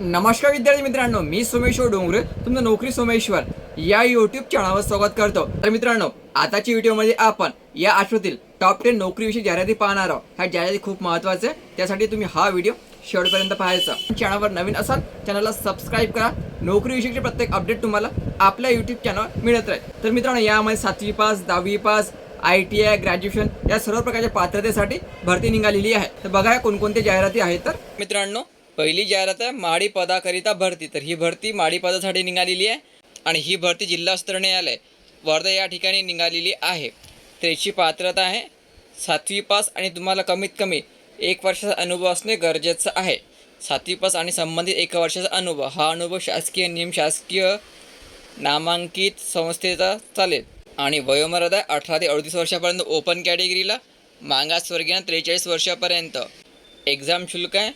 नमस्कार विद्यार्थी मित्रांनो मी सोमेश्वर डोंगरे तुमचं नोकरी सोमेश्वर या युट्यूब चॅनलवर स्वागत करतो. तर मित्रांनो आताच्या व्हिडिओमध्ये आपण या आठवतील टॉप टेन नोकरीविषयी जाहिराती पाहणार आहोत. ह्या जाहिराती खूप महत्त्वाचं आहे त्यासाठी तुम्ही हा व्हिडिओ शेवटपर्यंत पाहायचा. चॅनलवर नवीन असाल चॅनलला सबस्क्राईब करा. नोकरीविषयीचे प्रत्येक अपडेट तुम्हाला आपल्या युट्यूब चॅनलवर मिळत राहील. तर मित्रांनो यामध्ये सातवी पास दहावी pass I T I graduation या सर्व प्रकारच्या पात्रतेसाठी भरती निघालेली आहे. तर बघा कोणकोणत्या जाहिराती आहेत तर. मित्रांनो पहिली जाहिरात आहे माडी पदाकरिता भरती. तर ही भरती माडी पदासाठी निघालेली आहे आणि ही भरती जिल्हा स्तर न्यायालय वर्धा या ठिकाणी निघालेली आहे. तर याची पात्रता आहे सातवी पास आणि तुम्हाला कमीत कमी एक वर्षाचा अनुभव असणे गरजेचं आहे. सातवी पास आणि संबंधित एका वर्षाचा अनुभव. हा अनुभव शासकीय निमशासकीय नामांकित संस्थेचा चालेल. आणि वयोमर्यादा अठरा ते अडतीस वर्षापर्यंत ओपन कॅटेगरीला मागासवर्गीय त्रेचाळीस वर्षापर्यंत. एक्झाम शुल्क आहे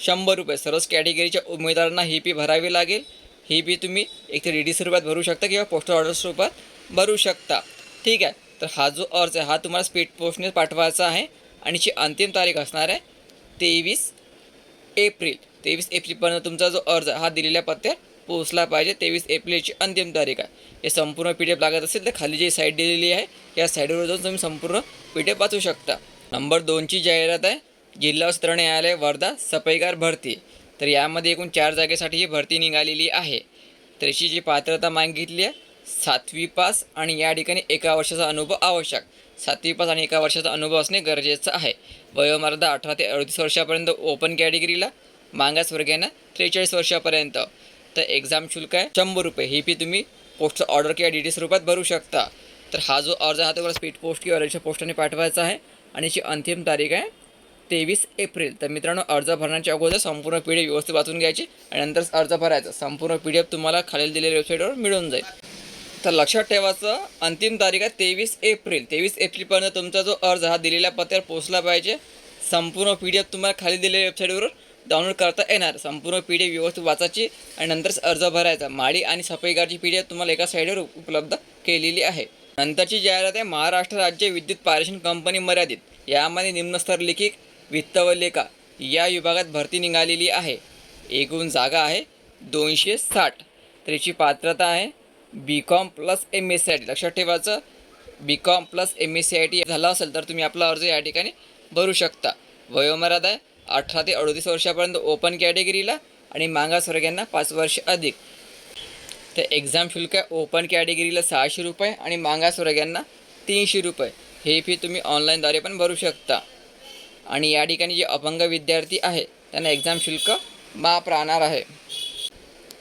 शंभर रुपये. सर्वच कॅटेगरीच्या उमेदवारांना ही फी भरावी लागेल. ही फी तुम्ही एक तर डी डी सी रुपयात भरू शकता किंवा पोस्टल ऑर्डर स्वरूपात भरू शकता. ठीक आहे? तर हा जो अर्ज आहे हा तुम्हाला स्पीड पोस्टने पाठवायचा आहे. आणि जी अंतिम तारीख असणार आहे तेवीस एप्रिल. तेवीस एप्रिलपर्यंत तुमचा जो अर्ज हा दिलेल्या पत्त्यावर पोहोचला पाहिजे. तेवीस एप्रिलची अंतिम तारीख आहे. हे संपूर्ण पी डी एफ लागत असेल तर खाली जी साईट दिलेली आहे या साईटवर जाऊन तुम्ही संपूर्ण पी डी एफ वाचू शकता. नंबर दोनची जाहिरात आहे. जिल्हा स्तर न्यायालय वर्धा सफाईगार भरती. तर यामध्ये एकूण चार जागेसाठी ही भरती निघालेली आहे. तर अशी जी पात्रता मागितली आहे सातवी पास आणि या ठिकाणी एका वर्षाचा अनुभव आवश्यक. सातवी पास आणि एका वर्षाचा अनुभव असणे गरजेचं आहे. वयोमर्यादा अठरा ते अडतीस वर्षापर्यंत ओपन कॅटेगरीला मागासवर्गीयांना त्रेचाळीस वर्षापर्यंत. तर एक्झाम शुल्क आहे शंभर रुपये. ही फी तुम्ही पोस्ट ऑर्डर किंवा डी टी सी भरू शकता. तर हा जो अर्ज हा तुम्हाला स्पीड पोस्ट किंवा रजिस्टर पोस्टाने पाठवायचा आहे. आणि याची अंतिम तारीख आहे तेवीस एप्रिल. तर मित्रांनो अर्ज भरण्याच्या अगोदर संपूर्ण पी डी एफ व्यवस्थित वाचून घ्यायची आणि नंतर अर्ज भरायचा. संपूर्ण पी डी एफ तुम्हाला खालील दिलेल्या वेबसाईटवर मिळून जाईल. तर लक्षात ठेवायचं अंतिम तारीख आहे तेवीस एप्रिल. तेवीस एप्रिलपर्यंत तुमचा जो अर्ज हा दिलेल्या पत्त्यावर पोहोचला पाहिजे. संपूर्ण पी डी एफ तुम्हाला खाली दिलेल्या वेबसाईटवर डाउनलोड करता येणार. संपूर्ण पी डी एफ व्यवस्थित वाचायची आणि नंतरच अर्ज भरायचा. माळी आणि सफाईगारची पी डी एफ तुम्हाला एका साईडवर उपलब्ध केलेली आहे. नंतरची जाहिरात आहे महाराष्ट्र राज्य विद्युत पारेषण कंपनी मर्यादित. यामध्ये निम्नस्तर लिखित वित्त व लेखा या विभागात भरती निघालेली आहे. एकूण जागा आहे दोनशे साठ. त्याची पात्रता आहे B com plus M S C I T लक्षात ठेवायचं B com plus M S C I T झाला असेल तर तुम्ही आपला अर्ज या ठिकाणी भरू शकता. वयोमर्यादा आहे अठरा ते अडतीस वर्षापर्यंत ओपन कॅटेगरीला आणि मागासवर्गीयांना पाच वर्ष अधिक. तर एक्झाम शुल्क आहे ओपन कॅटेगरीला सहाशे रुपये आणि मागासवर्गीयांना तीनशे रुपये. हे फी तुम्ही ऑनलाईनद्वारे पण भरू शकता. आणि या ठिकाणी जे अपंग विद्यार्थी आहे त्यांना एक्झाम शुल्क माफ राहणार आहे.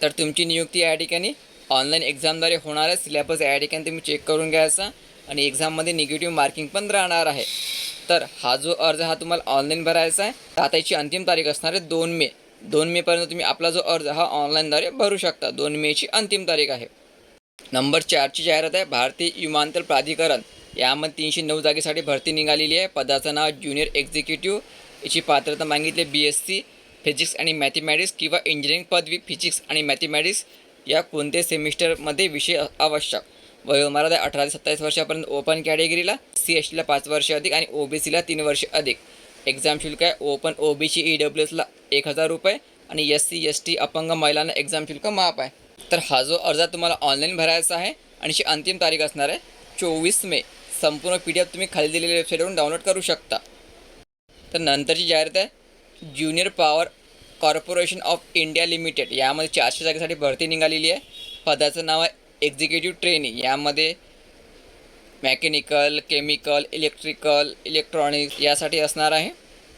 तर तुमची नियुक्ती या ठिकाणी ऑनलाईन एक्झामद्वारे होणार आहे. सिलेबस या ठिकाणी तुम्ही चेक करून घ्यायचा आणि एक्झाममध्ये निगेटिव्ह मार्किंग पण राहणार आहे. तर हा जो अर्ज हा तुम्हाला ऑनलाईन भरायचा आहे. तर आता याची अंतिम तारीख असणार आहे दोन मे. दोन मेपर्यंत तुम्ही आपला जो अर्ज हा ऑनलाईनद्वारे भरू शकता. दोन मेची अंतिम तारीख आहे. नंबर चारची जाहिरात आहे. भारतीय विमानतळ प्राधिकरण. यामध्ये तीनशे नऊ जागेसाठी भरती निघालेली आहे. पदाचं नाव ज्युनियर एक्झिक्युटिव्ह. याची पात्रता मागितली बी एस सी फिजिक्स आणि मॅथमॅटिक्स किंवा इंजिनिअरिंग पदवी फिजिक्स आणि मॅथमॅटिक्स या कोणत्याही सेमिस्टरमध्ये विषय आवश्यक. वयोमर्यादा अठरा ते सत्तावीस वर्षापर्यंत ओपन कॅटेगरीला सी एस टीला पाच वर्ष अधिक आणि ओ बी सीला तीन वर्ष अधिक. एक्झाम शुल्क आहे open O B C E W एसला एक हजार रुपये आणि एस सी एस टी अपंग महिलांना एक्झाम शुल्क माफ आहे. तर हा जो अर्ज तुम्हाला ऑनलाईन भरायचा आहे आणि अंतिम तारीख असणार आहे चोवीस मे. संपूर्ण पी डी एफ तुम्ही खाली दिलेल्या वेबसाईटवरून डाउनलोड करू शकता. तर नंतरची जाहिरात आहे junior power corporation of India limited यामध्ये चारशे जागेसाठी भरती निघालेली आहे. पदाचं नाव आहे एक्झिक्युटिव्ह ट्रेनिंग यामध्ये मॅकॅनिकल केमिकल इलेक्ट्रिकल इलेक्ट्रॉनिक्स यासाठी असणार आहे.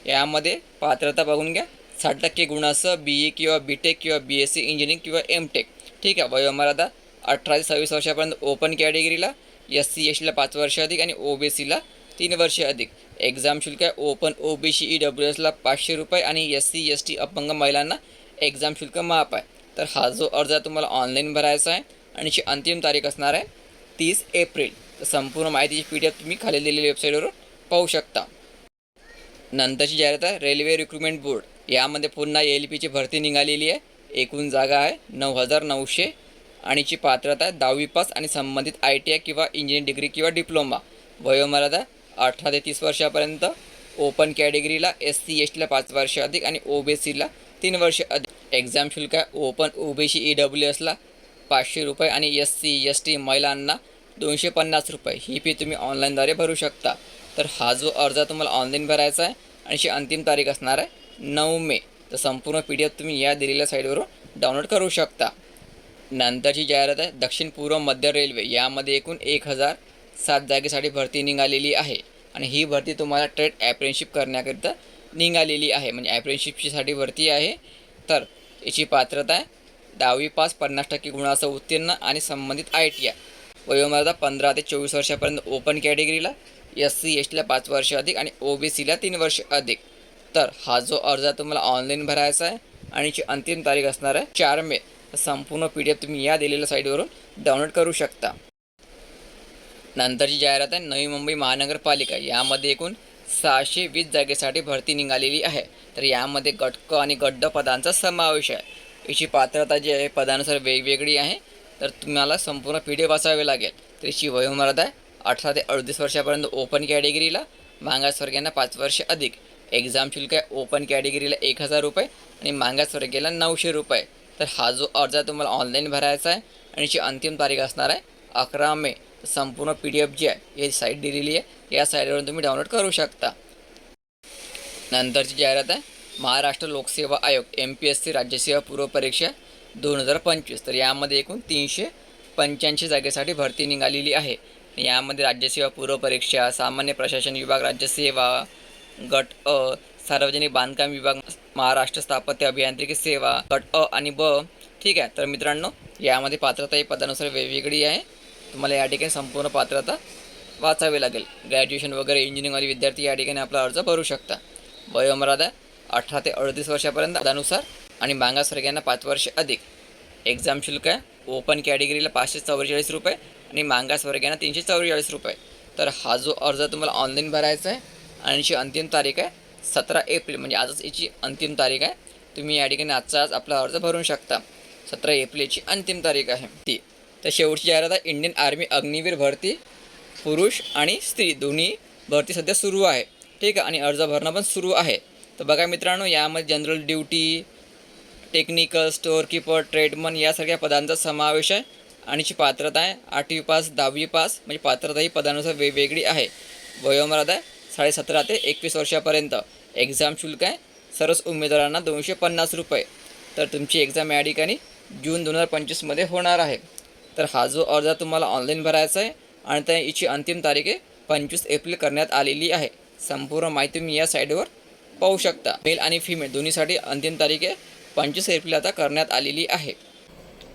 यामध्ये पात्रता बघून घ्या. साठ टक्के गुणासह बी ई किंवा बी टेक किंवा बी एस सी इंजिनिअरिंग किंवा एम टेक ठीक आहे वयोमर्यादा अठरा ते सव्वीस वर्षापर्यंत ओपन कॅटेगरीला एस सी एस टीला पाच वर्ष अधिक आणि ओ बी सीला तीन वर्षे अधिक. एक्झाम शुल्क आहे open O B C E W एसला पाचशे रुपये आणि एस सी एस टी अपंग महिलांना एक्झाम शुल्क माफ आहे. तर हा जो अर्ज आहे तुम्हाला ऑनलाईन भरायचा आहे आणि जी अंतिम तारीख असणार आहे तीस एप्रिल. तर संपूर्ण माहितीची पी डी एफ तुम्ही खाली दिलेली वेबसाईटवरून पाहू शकता. नंतरची जाहिरात आहे रेल्वे रिक्रुटमेंट बोर्ड यामध्ये पुन्हा एल पीची भरती निघालेली आहे. एकूण जागा आहे नऊ हजार नऊशे आणि ची पात्रता आहे दहावी पास आणि संबंधित आय टी आय किंवा इंजिनिअरिंग डिग्री किंवा डिप्लोमा. वयोमर्यादा अठरा ते तीस वर्षापर्यंत. ओपन कॅटेगरीला एस सी एस टीला पाच वर्ष अधिक आणि ओ बी सीला तीन वर्ष अधिक. एक्झाम शुल्क आहे ओपन सी ई डब्ल्यू एसला पाचशे रुपये आणि एस सी एस टी महिलांना दोनशे पन्नास रुपये. ही फी तुम्ही ऑनलाईनद्वारे भरू शकता. तर हा जो अर्ज तुम्हाला ऑनलाईन भरायचा आहे आणि अशी अंतिम तारीख असणार आहे नऊ मे. तर संपूर्ण पी डी एफ तुम्ही या दिलेल्या साईटवरून डाउनलोड करू शकता. नंतरची जाहिरात आहे दक्षिण पूर्व मध्य रेल्वे. यामध्ये एकूण एक हजार सात जागेसाठी भरती निघालेली आहे. आणि ही भरती तुम्हाला ट्रेड ॲप्रेनशिप करण्याकरिता निघालेली आहे. म्हणजे ॲप्रेनशिपचीसाठी भरती आहे. तर याची पात्रता आहे दहावी पास पन्नास टक्के गुणाचं उत्तीर्ण आणि संबंधित आय टी आय. वयोमर्यादा पंधरा ते चोवीस वर्षापर्यंत ओपन कॅटेगरीला एस सी एस टीला पाच वर्ष अधिक आणि ओ बी सीला तीन वर्ष अधिक. तर हा जो अर्ज तुम्हाला ऑनलाईन भरायचा आहे आणि याची अंतिम तारीख असणार आहे चार मे. तर संपूर्ण पी डी एफ तुम्ही या दिलेल्या साईटवरून डाउनलोड करू शकता. नंतरची जाहिरात आहे नवी मुंबई महानगरपालिका. यामध्ये एकूण सहाशे वीस जागेसाठी भरती निघालेली आहे. तर यामध्ये गटक आणि गड्ड पदांचा समावेश आहे. याची पात्रता जी आहे पदानुसार वेगवेगळी आहे. तर तुम्हाला संपूर्ण पी डी एफ वाचावे लागेल. तर याची वयोमर्यादा आहे अठरा ते अडतीस वर्षापर्यंत ओपन कॅटेगरीला मागासवर्गीयांना पाच वर्ष अधिक. एक्झाम शुल्क आहे ओपन कॅटेगरीला एक हजार रुपये आणि मागासवर्गीयाला नऊशे रुपये. तर हा जो अर्ज आहे तुम्हाला ऑनलाईन भरायचा आहे आणि याची अंतिम तारीख असणार आहे अकरा मे. संपूर्ण पी डी एफ जी आहे ही साईट दिलेली आहे. या साईटवरून तुम्ही डाउनलोड करू शकता. नंतरची जाहिरात आहे महाराष्ट्र लोकसेवा आयोग एम पी एस सी राज्यसेवा पूर्व परीक्षा दोन हजार पंचवीस. तर यामध्ये एकूण तीनशे पंच्याऐंशी जागेसाठी भरती निघालेली आहे. यामध्ये राज्यसेवा पूर्व परीक्षा सामान्य प्रशासन विभाग राज्यसेवा गट अ सार्वजनिक बांधकाम विभाग महाराष्ट्र स्थापत्य अभियांत्रिकी सेवा गट अ आणि ब. ठीक आहे? तर मित्रांनो यामध्ये पात्रता ही पदानुसार वेगवेगळी आहे. तुम्हाला या ठिकाणी संपूर्ण पात्रता वाचावी लागेल. ग्रॅज्युएशन वगैरे इंजिनिअरिंगवाले विद्यार्थी या ठिकाणी आपला अर्ज भरू शकता. वयोमर्यादा अठरा ते अडतीस वर्षापर्यंत पदानुसार आणि मागासवर्गीयांना पाच वर्ष अधिक. एक्झाम शुल्क आहे ओपन कॅटेगरीला पाचशे चव्वेचाळीस रुपये आणि मागासवर्गीयांना तीनशे चव्वेचाळीस रुपये. तर हा जो अर्ज तुम्हाला ऑनलाईन भरायचा आहे आणि अंतिम तारीख आहे सतरा एप्रिल म्हणजे आजच याची अंतिम तारीख आहे. तुम्ही या ठिकाणी आजचा आज आपला अर्ज भरू शकता. सतरा एप्रिलची अंतिम तारीख आहे. ती. तर शेवटची जाहिरात आहे इंडियन आर्मी अग्निवीर भरती पुरुष आणि स्त्री. दोन्ही भरती सध्या सुरू आहे. ठीक आहे आणि अर्ज भरणं पण सुरू आहे. तर बघा मित्रांनो यामध्ये general duty technical storekeeper tradesman यासारख्या पदांचा समावेश आहे. आणि जी पात्रता आहे आठवी पास दहावी पास म्हणजे पात्रता ही पदानुसार वेगवेगळी आहे. वयोमर्यादा आहे साडेसतरा ते एकवीस वर्षापर्यंत. एक्झाम शुल्क आहे. सर्वच उमेदवारांना दोनशे पन्नास रुपये. तर तुमची एक्झाम या ठिकाणी जून दोन हजार पंचवीसमध्ये होणार आहे. तर हा जो अर्ज तुम्हाला ऑनलाईन भरायचा आहे आणि त्या याची अंतिम तारीख आहे पंचवीस एप्रिल करण्यात आलेली आहे. संपूर्ण माहिती तुम्ही या साईडवर पाहू शकता. मेल आणि फिमेल दोन्हीसाठी अंतिम तारीख आहे. पंचवीस एप्रिल आता करण्यात आलेली आहे.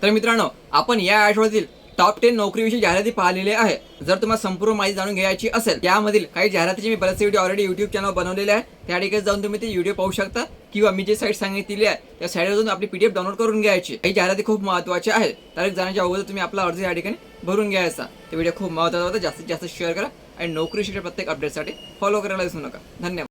तर मित्रांनो आपण या आठवड्यातील टॉप टेन नोकरीविषयी जाहिराती पाहिलेल्या आहे. जर तुम्हाला संपूर्ण माहिती जाणून घ्यायची असेल त्यामधील काही जाहिरातीचे मी बरेचसे व्हिडिओ ऑलरेडी युट्यूब चॅनल बनवलेले आहे त्या ठिकाणी जाऊन तुम्ही ते व्हिडिओ पाहू शकता किंवा मी जे साईट सांगितलेली आहे त्या साईटवर जाऊन आपली पीडीएफ डाउनलोड करून घ्यायची. काही जाहिराती खूप महत्त्वाच्या आहेत. तारीख जाण्याच्या अगोदर तुम्ही आपला अर्ज या ठिकाणी भरून घ्यायचा. ते व्हिडिओ खूप महत्त्वाचा होता. जास्तीत जास्त शेअर करा आणि नोकरी शिक्षण प्रत्येक अपडेटसाठी फॉलो करायला विसरू नका. धन्यवाद.